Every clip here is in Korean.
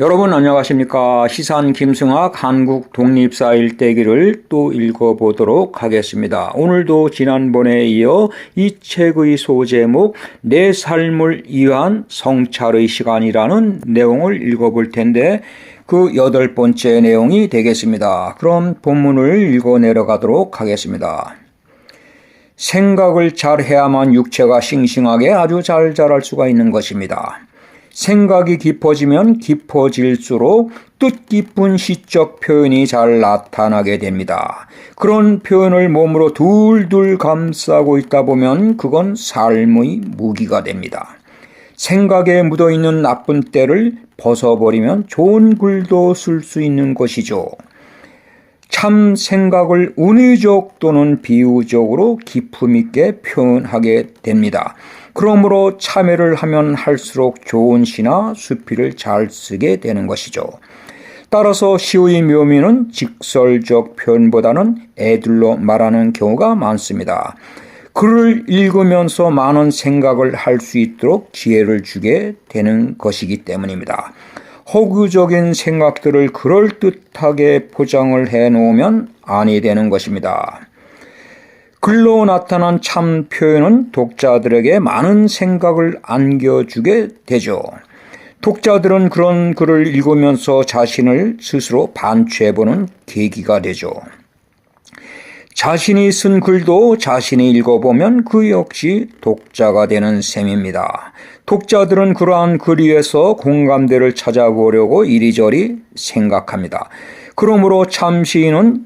여러분 안녕하십니까 시산 김승학 한국 독립사 일대기를 또 읽어보도록 하겠습니다. 오늘도 지난번에 이어 이 책의 소제목 내 삶을 위한 성찰의 시간이라는 내용을 읽어볼 텐데 그 여덟 번째 내용이 되겠습니다. 그럼 본문을 읽어 내려가도록 하겠습니다. 생각을 잘 해야만 육체가 싱싱하게 아주 잘 자랄 수가 있는 것입니다. 생각이 깊어지면 깊어질수록 뜻깊은 시적 표현이 잘 나타나게 됩니다. 그런 표현을 몸으로 둘둘 감싸고 있다 보면 그건 삶의 무기가 됩니다. 생각에 묻어 있는 나쁜 때를 벗어버리면 좋은 글도 쓸 수 있는 것이죠. 참 생각을 운의적 또는 비유적으로 기품 있게 표현하게 됩니다. 그러므로 참여를 하면 할수록 좋은 시나 수필을 잘 쓰게 되는 것이죠. 따라서 시의 묘미는 직설적 표현보다는 애들로 말하는 경우가 많습니다. 글을 읽으면서 많은 생각을 할 수 있도록 지혜를 주게 되는 것이기 때문입니다. 허구적인 생각들을 그럴듯하게 포장을 해 놓으면 아니 되는 것입니다. 글로 나타난 참 표현은 독자들에게 많은 생각을 안겨주게 되죠. 독자들은 그런 글을 읽으면서 자신을 스스로 반추해보는 계기가 되죠. 자신이 쓴 글도 자신이 읽어보면 그 역시 독자가 되는 셈입니다. 독자들은 그러한 글 위에서 공감대를 찾아보려고 이리저리 생각합니다. 그러므로 참 시인은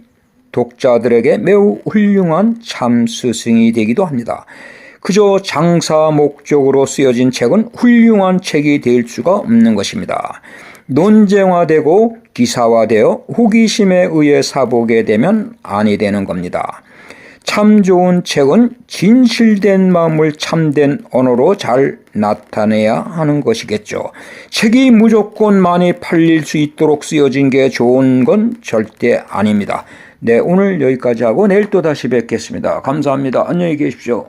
독자들에게 매우 훌륭한 참 스승이 되기도 합니다. 그저 장사 목적으로 쓰여진 책은 훌륭한 책이 될 수가 없는 것입니다. 논쟁화되고 기사화되어 호기심에 의해 사보게 되면 아니 되는 겁니다. 참 좋은 책은 진실된 마음을 참된 언어로 잘 나타내야 하는 것이겠죠. 책이 무조건 많이 팔릴 수 있도록 쓰여진 게 좋은 건 절대 아닙니다. 네, 오늘 여기까지 하고 내일 또 다시 뵙겠습니다. 감사합니다. 안녕히 계십시오.